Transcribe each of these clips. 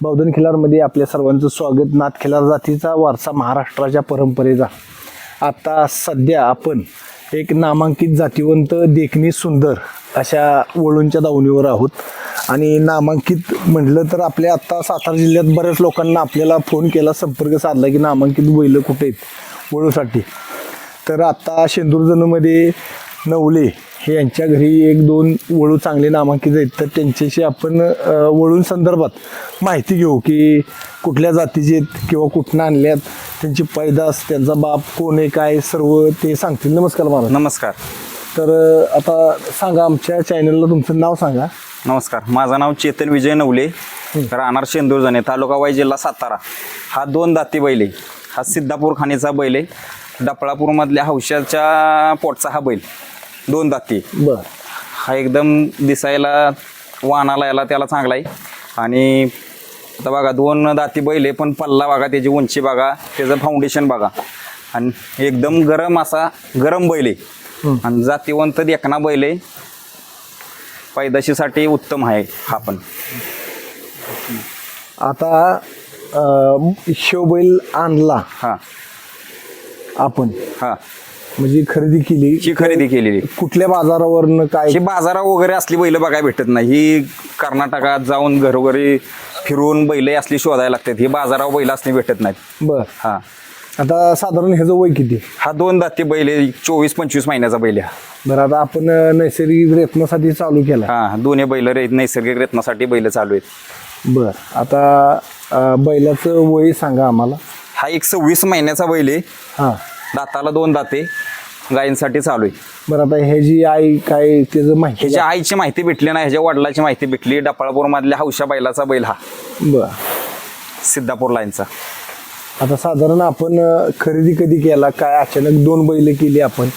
बौद्धन खिलारमध्ये आपल्या सर्वांचं स्वागत. नाथ खिलार जातीचा वारसा महाराष्ट्राच्या परंपरेचा. आता सध्या आपण एक नामांकित जातीवंत देखणी सुंदर अशा वळूंच्या दावणीवर आहोत. आणि नामांकित म्हटलं तर आपल्या आत्ता सातारा जिल्ह्यात बऱ्याच लोकांना आपल्याला फोन केला संपर्क साधला की नामांकित बैलं कुठे आहेत? वळूसाठी. तर आत्ता शेंदूरजनमध्ये नवले यांच्या घरी एक दोन वळू चांगले नामांकित आहेत तर त्यांच्याशी आपण अ, वळूं संदर्भात माहिती घेऊ की कुठल्या जातीचे आहेत किंवा कुठनं आणल्यात त्यांची पैदास त्यांचा बाप कोण आहे काय सर्व ते सांगतील. नमस्कार महाराज. नमस्कार. तर आता सांगा आमच्या चॅनलला तुमचं नाव सांगा. नमस्कार. माझं नाव चेतन विजय नवले. राहणार शेंदूरजणे तालुका वाई जिल्हा सातारा. हा दोन दाती बैल आहे. हा सिद्धापूर खाणीचा बैल आहे. डपळापूरमधल्या हौशाच्या पोटचा हा बैल. दोन दाती. बरं. हा एकदम दिसायला वाहनाला याला त्याला चांगला आहे. आणि आता बघा दोन दाती बैल पण पल्ला बघा त्याची उंची बघा त्याचं फाउंडेशन बघा. आणि एकदम गरम असा गरम बैल आहे. आणि जातीवंत देखना बैल आहे. पैदाशीसाठी उत्तम आहे हा पण. आता अ, शिवबैल आणला. हा. आपण. हा. म्हणजे खरेदी केली. ही खरेदी केलेली. कुठल्या बाजारावरनं काय? ही बाजारा वगैरे असली बैल बघायला भेटत नाही. ही कर्नाटकात जाऊन घरोघरी फिरून बैल असली शोधायला लागतात. ही बाजारावर बैल असली भेटत नाहीत. बर. हा. आता साधारण ह्याचं वय किती? हा दोन दाती बैल आहे. चोवीस पंचवीस महिन्याचा बैल आहे हा. बरं आता आपण अं, नैसर्गिक प्रयत्नासाठी चालू केला. हा दोन्ही बैल रे नैसर्गिक रत्नासाठी बैल चालू आहेत. बर आता अं, बैलाचं वय सांगा आम्हाला. हा एक सव्वीस महिन्याचा बैल आहे. हां. दाताला दोन दाते गायींसाठी चालू आहे. बरं आता ह्याची आई काय त्याचं माहिती ह्याच्या आईची माहिती भेटली नाही ह्याच्या वडिलाची माहिती भेटली डपाळपूर मधल्या हौशा बैलाचा बैल हा. बर. सिद्धापूर लाईनचा. आता साधारण आपण अं, खरेदी कधी केला? काय अचानक दोन बैल केली आपण?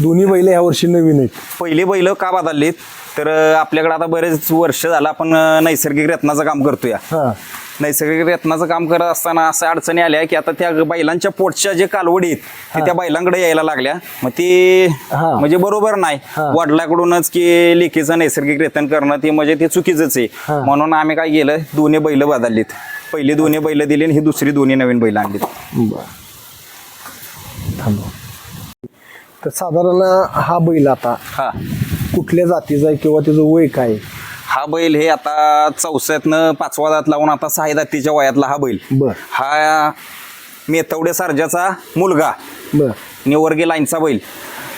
दोन्ही बैल ह्या वर्षी नवीन आहेत. पहिले बैल का बदललीत? तर अं, आपल्याकडे आता बरेच वर्ष झालं आपण अं, नैसर्गिक रत्नाचं काम करतोय. हां. नैसर्गिक रत्नाचं काम करत असताना अशा अडचणी आल्या की आता त्या बैलांच्या पोटच्या जे कालवडी आहेत ते त्या बैलांकडे यायला लागल्या. मग ती हा. म्हणजे बरोबर नाही. वडिलाकडूनच की लेकीचं नैसर्गिक रेतन करणं ते म्हणजे ते चुकीचंच आहे. म्हणून आम्ही काय केलं दोन्ही बैल बदललीत. पहिली दोन्ही बैल दिली आणि ही दुसरी दोन्ही नवीन बैल आणलीत. तर साधारण हा बैल आता हा. कुठल्या जातीचा आहे किंवा त्याचं वय काय आहे? हा बैल हे आता चौसातनं पाचवा दात लावून आता सहा दातीच्या वयातला हा बैल. बर. हा मेथवडे सारजाचा मुलगा. बर. निवर्गे लाईनचा बैल.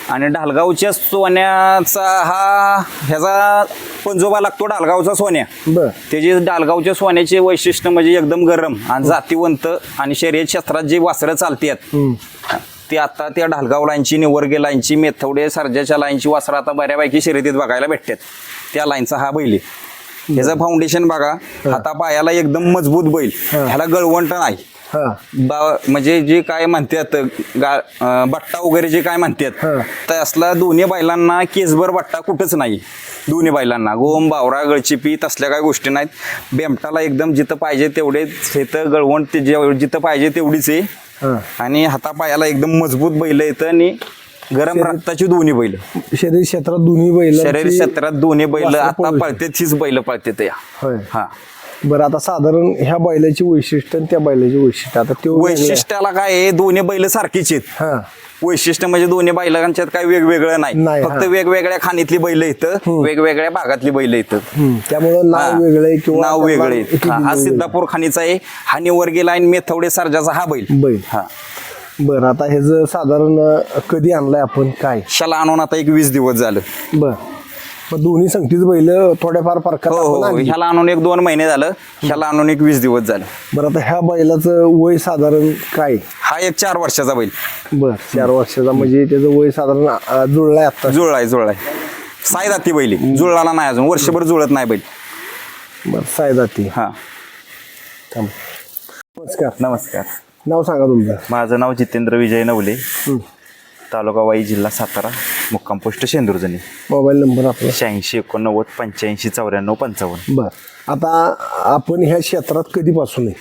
आणि ढालगावच्या सोन्याचा हा ह्याचा पंजोबा लागतो ढालगावचा सोन्या. बर. त्याची डालगावच्या सोन्याचे वैशिष्ट्य म्हणजे एकदम गरम आणि जातीवंत आणि शर्यत क्षेत्रात जी वासरं चालतात. ती आता त्या ढालगाव लाईनची निवर्गे लाईनची मेथवडे सर्जाच्या लाईनची वासरं आता बऱ्यापैकी शर्यतीत बघायला भेटतात. त्या लाईनचा हा बैल आहे. ह्याचं फाउंडेशन बघा. हाता पायाला एकदम मजबूत बैल. हा. ह्याला गळवंट नाही. हा. म्हणजे जे काय म्हणतात बट्टा वगैरे जे काय म्हणतात हा. तसला दोन्ही बैलांना केसभर बट्टा कुठंच नाही. दोन्ही बैलांना. गोम बावरा गळचिपी तसल्या काय गोष्टी नाहीत. बेमटाला एकदम जिथं पाहिजे तेवढेच इथं गळवण ते जे- जिथं पाहिजे तेवढीच आहे. हा आणि हातापायाला एकदम मजबूत बैल येतं आणि गरम रक्ताची दोन्ही बैल. शरीर क्षेत्रात दोन्ही बैल शरीर क्षेत्रात दोन्ही बैल. आता पळू पळतेत हीच बैल पळतेत या. हा. बरं आता साधारण ह्या बैलाची वैशिष्ट्य आणि त्या बैलाची वैशिष्ट्य आता ते वैशिष्ट्याला काय दोन्ही बैल सारखीच आहेत. हा. वैशिष्ट्य म्हणजे दोन्ही बैलांच्यात काही वेगवेगळं नाही. नाही, फक्त हा. वेगवेगळ्या खाणीतली बैल इथं वेगवेगळ्या भागातली बैल इथं. हम्म. त्यामुळं नाव वेगळं किंवा नाव त्याला वेगळे हा हा सिद्धापूर खाणीचा आहे. हा निवर्गी लाईन मेथवडे सर्जाचा हा बैल. बैल. हा. बरं आता ह्याचं साधारण अं, कधी आणलंय आपण? काय? शाला आणून आता एक वीस दिवस झालं. बर. मग दोन्ही संगतीच बैल थोड्याफार फरकात हो आपण हो. आणली. ह्याला आणून एक दोन महिने झालं. ह्याला आणून एक वीस दिवस झालं. बरं आता ह्या बैलाचं वय साधारण काय? हा एक चार वर्षाचा बैल. बर चार वर्षाचा. म्हणजे त्याचं वय साधारण अं, जुळलाय आता जुळलाय जुळलाय. साई जाती बैली जुळला नाही अजून. वर्षभर जुळत नाही बैल. बर सायदाती हा. थांब. नमस्कार. नमस्कार. नाव सांगा तुमचं. माझं नाव जितेंद्र विजय नवले. हं. तालुका वाई जिल्हा सातारा. मुक्काम पोस्ट शेंदुर्जनी. मोबाईल नंबर आपला. शहाऐंशी एकोणनव्वद पंच्याऐंशी चौऱ्याण्णव पंचावन्न. बर. आता आपण ह्या क्षेत्रात कधीपासून आहे?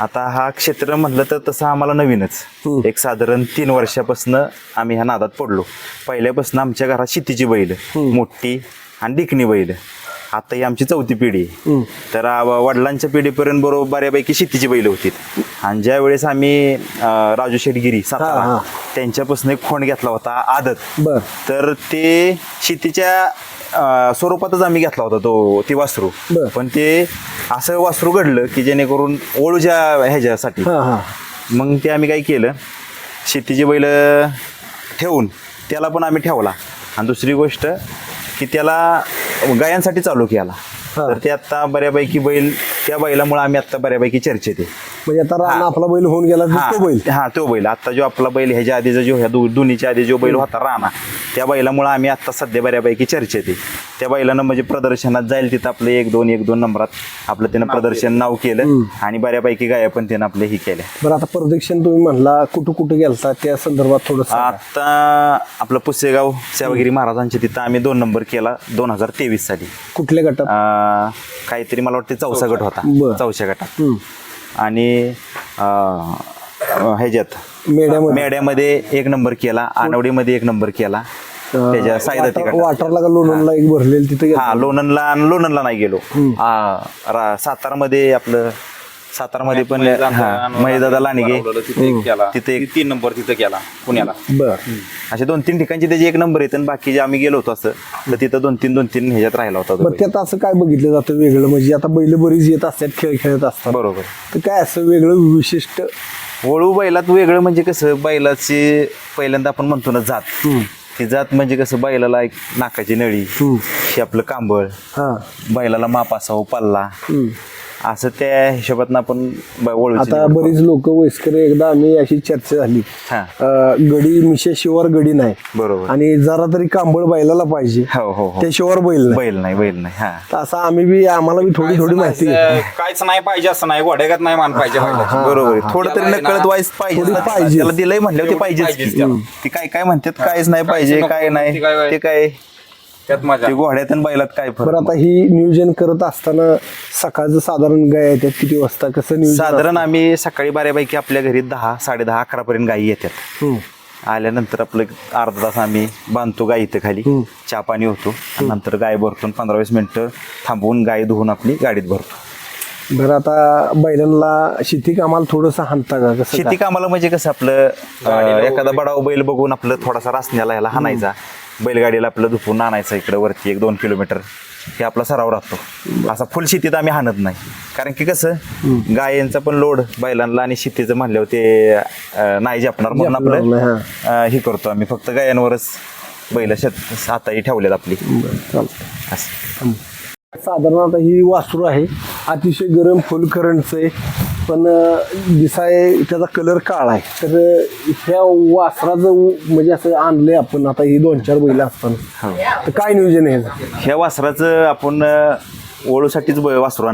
आता हा क्षेत्र म्हटलं तर तसं आम्हाला नवीनच. एक साधारण तीन वर्षापासून आम्ही ह्या नादात पडलो. पहिल्यापासून आमच्या घरात शेतीची बैल. मोठी आणि दिकणी बैल. आता ही आमची चौथी पिढी आहे. तर आ, वडिलांच्या पिढीपर्यंत बरोबर बऱ्यापैकी शेतीची बैल होती. आणि ज्या वेळेस आम्ही अं, राजू शेटगिरी हा, सातारा हा. त्यांच्यापासून एक खोंड घेतला होता आदत. बर. तर ते शेतीच्या अं, स्वरूपातच आम्ही घेतला होता तो ती वासरू. बर. पण ते असं वासरू घडलं की जेणेकरून ओळूच्या ह्याच्यासाठी हा हा. मग ते आम्ही काय केलं शेतीची बैल ठेवून त्याला पण आम्ही ठेवला. आणि दुसरी गोष्ट की त्याला गायांसाठी चालू केला. तर ते आता बऱ्यापैकी बैल त्या बैलामुळे आम्ही आता बऱ्यापैकी चर्चेत आहे म्हणजे आता राणा आपला बैल होऊन गेला तो बैल. हा तो बैल. आता जो आपला बैल ह्याच्या आधीचा जो ह्या दो- दोन्हीच्या आधी जो बैल होता राणा त्या बैलामुळे आम्ही आता सध्या बऱ्यापैकी चर्चेत आहे. त्या बैलानं म्हणजे प्रदर्शनात जाईल तिथं आपलं एक दोन एक दोन नंबरात आपलं त्यानं प्रदर्शन नाव केलं आणि बऱ्यापैकी गाया पण त्यानं आपले ही केल्या बरं आता प्रदक्षिण तुम्ही म्हणला कुठं कुठं गेलता? त्या संदर्भात थोडं आता आपलं पुसेगाव सेवागिरी महाराजांच्या तिथं आम्ही दोन नंबर केला दोन हजार तेवीस साली. कुठल्या गटात? अं, काहीतरी मला वाटतं चौसा गट होता. बरं. चौशा गटात. आणि अं, ह्याच्यात मेढ्यामध्ये. मेड्यामध्ये एक नंबर केला आनवडीमध्ये एक नंबर केला. त्याच्या साईदाती वाटरला का लोणंदला एक भरलेलं तिथं. हा लोणंदला लोणंदला नाही गेलो. आ, रा- सातारमध्ये आपलं सातारमध्ये पण महेशदादा लांडगे तिथे तीन नंबर तिथं केला पुण्याला. बर. असे दोन तीन ठिकाणचे त्याचे एक नंबर येत आणि बाकी जे आम्ही गेलो होतो असं तर तिथं दोन तीन दोन तीन ह्याच्यात राहिला होता तो बरं. त्यात असं काय बघितलं जातं वेगळं? म्हणजे आता बैल बरीच येत असतात खेळ खेळत असतात. बरोबर. तर काय असं वेगळं विशिष्ट? वळू बैलात वेगळं म्हणजे कसं बैलाची पहिल्यांदा आपण म्हणतो ना जात. ती जात म्हणजे कसं बैलाला एक नाकाची नळी हे आपलं कांबळ. हा. बैलाला माप असावं पल्ला. असं त्या हिशोबात आपण वळूची आता निवड बरीच लोक वयस्कर एकदा आम्ही अशी चर्चा झाली हा. अं, गडी मिशे शिवार गडी नाही बरोबर आणि जरा तरी कांबळ बैलाला पाहिजे हो हो हो बैल नाही बैल नाही बैल नाही हा तर असं आम्ही बी आम्हाला बी थोडी थोडी माहिती आहे. काहीच नाही पाहिजे असं नाही घोड्यागत नाही मान पाहिजे बैलाची. बरोबर आहे. थोडं तरी नकळत वाईस पाहिजे थोडी. पाहिजे. त्याला दिलंय म्हणलं ते पाहिजेच. त्याला. ते काय काय म्हणतात कायच नाही पाहिजे. काय नाही ते काय- ते काय त्यात मजा. ते घोड्यात आणि बैलात काय बरं फरक आता ही नियोजन करत असताना सकाळचं साधारण गाय येतात किती वाजता? कसं नियोजन साधारण आम्ही सकाळी बऱ्यापैकी आपल्या घरी दहा साडे दहा अकरा पर्यंत गायी येतात. हम्म. आल्यानंतर आपलं एक अर्धा तास आम्ही बांधतो गाय इथं खाली. चहा पाणी होतो. आणि नंतर गाय भरतो आणि पंधरा वीस मिनिटं थांबवून गाय धुवून आपली गाडीत भरतो. बरं आता बैलांना शेती कामाला थोडंसं हाणता का? कसं शेती कामाला म्हणजे कसं आपलं अं, एखादा बडाव बैल बघून आपलं थोडासा रासण्याला ह्याला हाणायचा. बैलगाडीला आपलं धुपून आणायचं इकडे वरती एक दोन किलोमीटर. हे आपला सराव राहतो. असा फुल शेतीत आम्ही हाणत नाही. कारण की कसं गायांचा पण लोड बैलांना आणि शेतीचं म्हणल्यावर ते नाही झेपणार म्हणून आपलं हे. करतो आम्ही. फक्त गायांवरच बैल शेत हाताही ठेवलेत आपली. असं. साधारण आता ही वासरू आहे. अतिशय गरम फुल करंटचं आहे. पण दिसाय त्याचा कलर काळा आहे. तर ह्या वासराचं म्हणजे असं आणलंय आपण. आता ही दोन चार बैल असताना. तर काय नियोजन आहे? ह्या वासराचं आपण ब- वासरू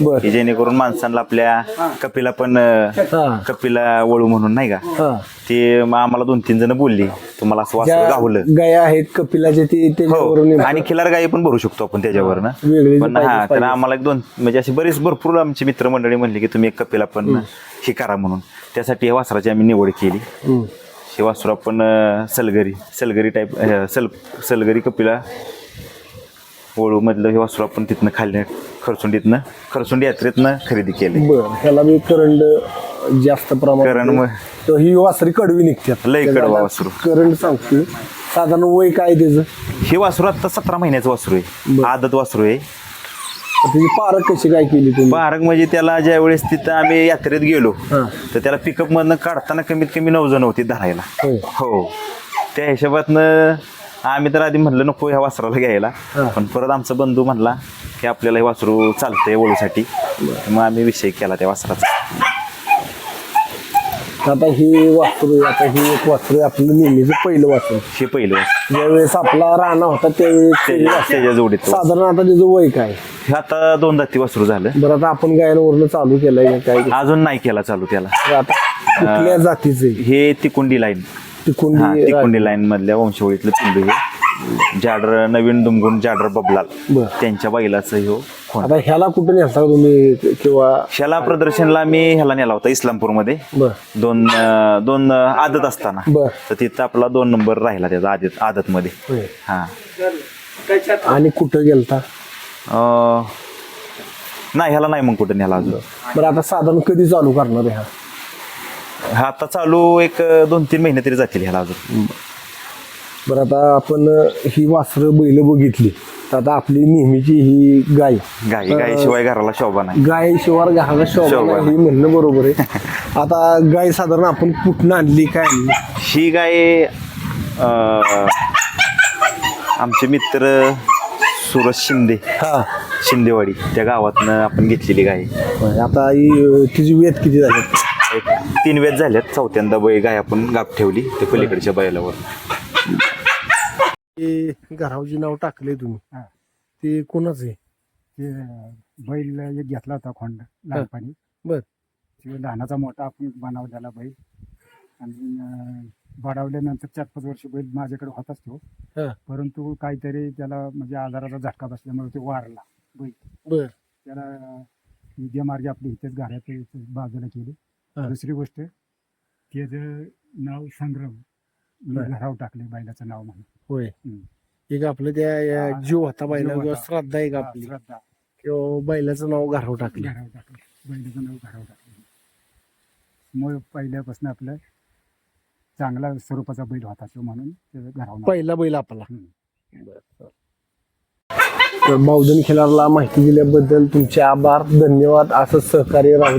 बरं. आहे की जेणेकरून माणसांना आपल्या कपिला पण अं, हा. कपिला वळू म्हणून नाही का? हा. ते मग आम्हाला दोन तीन जण बोलली. तुम्हाला असं वासरू ज्या गावलं. गाया आहेत कपिलाच्या ते त्याच्यावरून हो आणि खिलार गाई पण भरू शकतो आपण त्याच्यावर ना वेगळी पण पाहिजे- हा तर पाहिजे. आम्हाला एक दोन म्हणजे अशी बरीच भरपूर आमची मित्रमंडळी म्हणली की तुम्ही एक कपिला पण हे करा म्हणून. त्यासाठी या वासराची आम्ही निवड केली. हम्म. हे वासरू आपण अं, सलगरी सलगरी टाईप सल सलगरी कपिला वळू मधलं हे वासरू आपण तिथनं खाल्ले खरसुंडीतनं खरसुंडी यात्रेतनं खरेदी केले. बरं ह्याला मी करंट जास्त कारण प्रमाणात मग- तर ही वासरी कडवी निघतात लय कडवा वासरू. करंट सांगतो साधारण वय काय त्याचं? हे वासरू आता सतरा महिन्याचं वासरू आहे. बरं. आदत वासरू आहे. त्याची पारख कशी काय केली तुम्ही? बारक म्हणजे त्याला ज्या वेळेस तिथं आम्ही यात्रेत गेलो हा. तर त्याला पिकअप मधनं काढताना कमीत कमी नऊ जण होती धरायला. होय. हो. त्या हिशोबातनं आम्ही तर आधी म्हणलं नको ह्या वासराला घ्यायला. पण परत आमचा बंधू म्हणला की आपल्याला हे वासरू चालतंय वळूसाठी मग आम्ही विषय केला त्या वासराचा. आता ही वासरू आता ही एक वासरू आपलं नेहमीच पहिलं वासरू. हे पहिलं. ज्यावेळेस आपला राणा होता त्यावेळेस ते त्याच्या जोडीत साधारण आता त्याचं वय काय? हे आता दोन दाती वासरू झालं. बरं आता आपण गायनवरनं चालू केलंय काय? अजून नाही केला चालू त्याला. आता कुठल्या जातीचं हे तिकुंडी लाईन हा तिकुंडी लाईन मधल्या वंशवळीतलं पिंडू हे. जाडर नवीन दुमगुण जाडर बबलाल. बर. त्यांच्या बैलाचं ह्यो खोंड आता ह्याला कुठं नेलता का तुम्ही? किंवा ह्याला प्रदर्शनला मी ह्याला नेला होता इस्लामपूरमध्ये. बर. दोन अं, दोन अं, आदत असताना. बर. तर तिथं आपला दोन नंबर राहिला त्याचा आदत आदत मध्ये होय. हा. आणि कुठं गेलता? अं, नाही ह्याला नाही मग कुठं न्याला अजून. बरं आता साधारण कधी चालू करणार आहे हा? हा आता चालू एक अं, दोन तीन महिने तरी जातील ह्याला अजून. बरं आता आपण ही वासरं बैल बघितली. तर आता आपली नेहमीची ही गाय. गाई गायशिवाय घराला शोभा नाही. गाय शिवार घाला शोभा शोभा नाही, हे म्हणणं बरोबर आहे. आता गाय साधारण आपण कुठनं आणली काय आणली? ही गाय अं, आमचे मित्र सुरज शिंदे. हा. शिंदेवाडी त्या गावातनं आपण घेतलेली गाय. आता ही अं, तिची वेत किती झाली? एक तीन वेळ झाल्यात. चौथ्यांदा बैल गाय आपण गाप ठेवली ते पलीकडच्या बैलावर. ते घरावजी नाव टाकले तुम्ही. ते कोणाच आहे? ते बैल एक घेतला होता खोंड लहानपणी. बर. ते लहानाचा मोठा आपण बनवलेला बैल. आणि अं, वाढवल्यानंतर चार पाच वर्ष बैल माझ्याकडे होताच तो. हा. परंतु काहीतरी त्याला म्हणजे आजाराचा झटका बसल्यामुळे ते वारला बैल. बर. त्याला विद्यामार्गे आपली इथेच घरात बाजूला केली. हा. दुसरी गोष्ट त्याचं नाव संग्रम मी बर. घरावर टाकले बैलाचं नाव म्हणून होय हम्म. एक आपलं त्या या हा, जीव होता बैला जीव किंवा होता. श्रद्धा एक हा, आपली श्रद्धा किंवा बैलाचं नाव घराव टाकलं घरावर टाकलं बैलाचं नाव घरावर टाकलं मग पहिल्यापासून आपलं चांगला स्वरूपाचा बैल होता तो म्हणून नाव. पहिला बैल आपला हम्म. तर बावधन खिलारला माहिती दिल्याबद्दल तुमचे आभार धन्यवाद असं सहकार्य राहू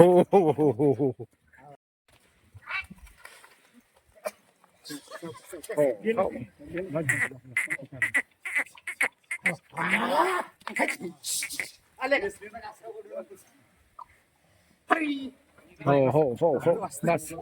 हो हो हो हो हो हो हो हो हो बस